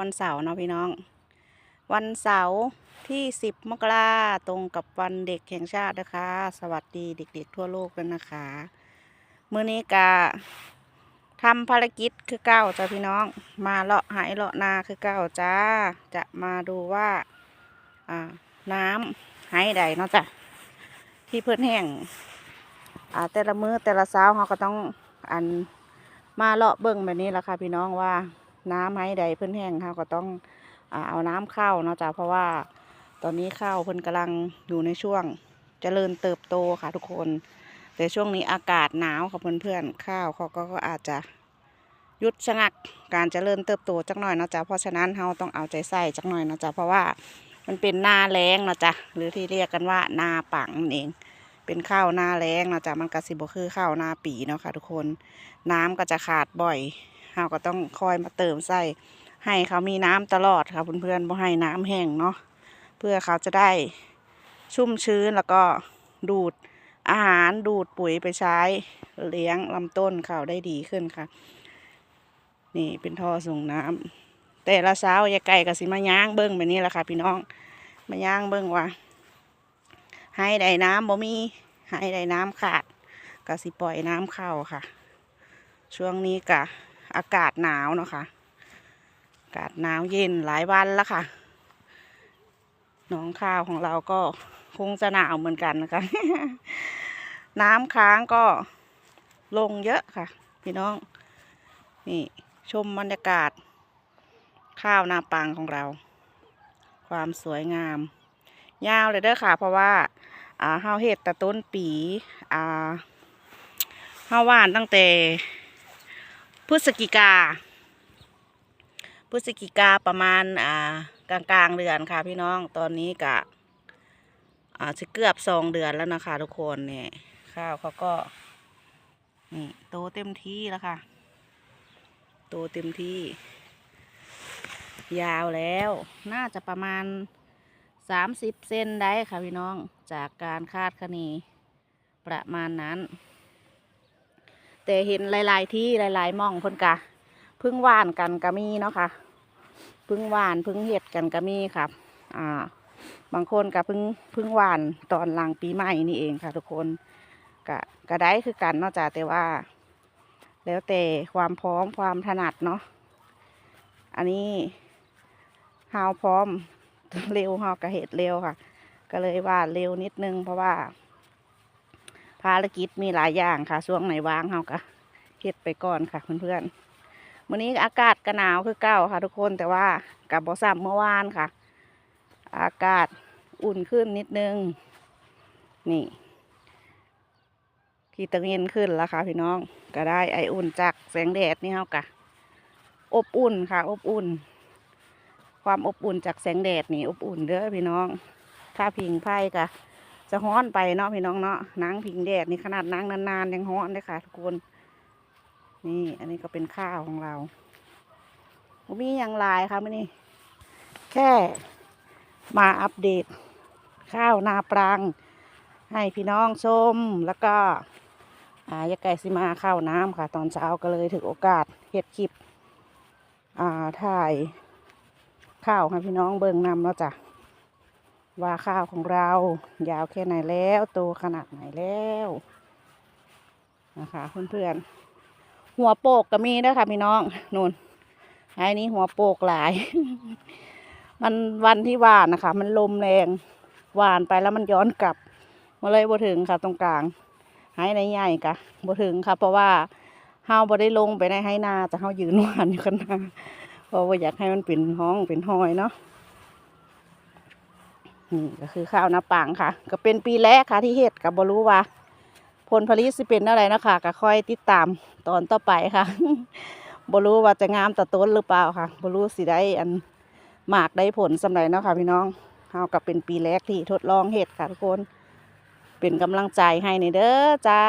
วันเสาร์เนาะพี่น้อง วันเสาร์ที่ 10 มกราตรงกับวันเด็กแห่งชาตินะคะ สวัสดีเด็กๆทั่วโลกเลยนะคะมื้อนี้กะทำภารกิจคือเก้าจ้าพี่น้อง มาเลาะหายเลาะนาคือเก้าจ้า จะมาดูว่าอ่าน้ำหายใดเนาะจ้ะที่เพิ่นแห้งอ่าแต่ละมือ้อแต่ละเช้าเขาก็ต้องอันมาเลาะเบิ่งแบบนี้แหละค่ะพี่น้องว่า น้ำหายใดเพิ่นแห้งเขาก็ต้องอเอาน้ำเข้าเนาะจ้ะเพราะว่าตอนนี้ข้าวเพิ่นกำลังอยู่ในช่วงเจริญเติบโตค่ะทุกคน แต่ช่วงนี้อากาศหนาวค่ะเพื่อนๆข้าวเขาก็อาจจะหยุดชะงักการเจริญเติบโตจักหน่อยเนาะจ้ะเพราะฉะนั้นเราต้องเอาใจใส่จักหน่อยเนาะจ้ะเพราะว่ามันเป็นหน้าแล้งเนาะจ้ะหรือที่เรียกกันว่านาปังนั่นเอง เป็นข้าวหน้าแล้งเนาะจ้ะมันก็สิบ่คือข้าวหน้าปีเนาะค่ะทุกคนน้ำก็จะขาดบ่อย เราก็ต้องคอยมาเติมใส่ให้เขามีน้ำตลอดค่ะเพื่อนๆบ่ให้น้ำแห้งเนาะเพื่อเขาจะได้ชุ่มชื้นแล้วก็ดูดอาหารดูดปุ๋ยไปใช้เลี้ยงลำต้นเขาได้ดีขึ้นค่ะ นี่เป็นท่อส่งน้ำแต่ละเช้ายายไก่ก็สิมาย่างเบิ้งแบบนี้แหละค่ะ พี่น้องมาย่างเบิ้งว่าให้ได้น้ำบ่มีให้ได้น้ำขาดก็สิปล่อยน้ำเข้าค่ะ ช่วงนี้กะ อากาศหนาวเนาะค่ะอากาศหนาวเย็นหลายวันแล้วค่ะ น้องข้าวของเราก็คงจะหนาวเหมือนกันนะคะ น้ำค้างก็ลงเยอะค่ะ พี่น้อง นี่ชมบรรยากาศ ข้าวนาปังของเรา ความสวยงาม ยาวเลยเด้อค่ะ เพราะว่าอ่าเฮาเฮ็ดแต่ต้นปี อ่าเฮาหว่านตั้งแต่ พฤศจิกา พฤศจิกาประมาณอ่ากลางกลางเดือนค่ะพี่น้องตอนนี้กะอ่าจะเกือบสองเดือนแล้วนะคะทุกคนเนี่ยข้าวเขาก็นี่โตเต็มที่แล้วค่ะ โตเต็มที่ ยาวแล้วน่าจะประมาณสามสิบเซนได้ค่ะพี่น้องจากการคาดคะเนประมาณนั้น แต่เห็นหลายๆที่หลายๆมองเพิ่นกะพึ่งหว่านกันก็มีเนาะค่ะพึ่งหว่านพึ่งเห็ดกันก็มีครับ อ่า บางคนก็พึ่งพึ่งหว่านตอนหลังปีใหม่นี่เองค่ะ ทุกคนก็ก็ได้คือกันนาะจ้ะแต่ว่า แล้วแต่ความพร้อมความถนัดเนาะอันนี้ฮาวพร้อมเร็วฮาวก็เห็ดเร็วค่ะ ก็เลยว่าเร็วนิดนึงเพราะว่า ภารกิจมีหลายอย่างค่ะช่วงไหนว่างเฮาก็เฮ็ดไปก่อนค่ะเพื่อนๆวันนี้อากาศก็หนาวคือเก่าค่ะ ทุกคนแต่ว่ากับบอซัมเมื่อวานค่ะ อากาศอุ่นขึ้นนิดนึง นี่ขีตะเงินขึ้นแล้วค่ะพี่น้องก็ได้ไออุ่นจากแสงแดดนี่เฮากะอบอุ่นค่ะ อบอุ่น ความอบอุ่นจากแสงแดดนี่อบอุ่นเด้อพี่น้อง ถ้าพิงไพ่กะ จะฮ้อนไปเนาะพี่น้องเนาะนั่งพิงแดดนี่ขนาดนั่งนานๆยังฮ้อนเลยค่ะ ทุกคน นี่อันนี้ก็เป็นข้าวของเราบ่มีอย่างหลายค่ะมื่อนี้แค่มาอัปเดต ข้าวนาปรังให้พี่น้องชมแล้วก็อายายไก่สิมาข้าวน้ำค่ะ ตอนเช้าก็เลยถือโอกาสเฮ็ดคลิป อ่าถ่ายข้าวให้พี่น้องเบิ่งนำแล้วจ้ะ ว่าข้าวของเรายาวแค่ไหนแล้วโตขนาดไหนแล้วนะคะเพื่อนๆหัวโปกก็มีเด้อค่ะพี่น้องนู่นไอ้นี้หัวโปกหลาย มันวันที่หวานนะคะ มันลมแรงหวานไปแล้วมันย้อนกลับมาเลยบ่ถึงค่ะตรงกลางไห้ในใหญ่กะบ่ถึงค่ะ เพราะว่าเฮาบ่ได้ลงไปในไห้นาแต่เฮายืนหวานอยู่ข้างหน้าเพราะว่าอยากให้มันเป็นห้องเป็นหอยเนาะ นี่ก็คือข้าวนาปังค่ะ ก็เป็นปีแรกค่ะที่เฮ็ดกับบรู้ว่า ผลผลิตสิเป็นอะไรนะคะก็ค่อยติดตามตอนต่อไปค่ะบรู้ว่าจะงามต่อต้นหรือเปล่าค่ะบรู้สิได้อันหมากได้ผลสำไรเนาะค่ะพี่น้องเฮากับเป็นปีแรกที่ทดลองเห็ดค่ะทุกคน เป็นกำลังใจให้ในเด้อจ้า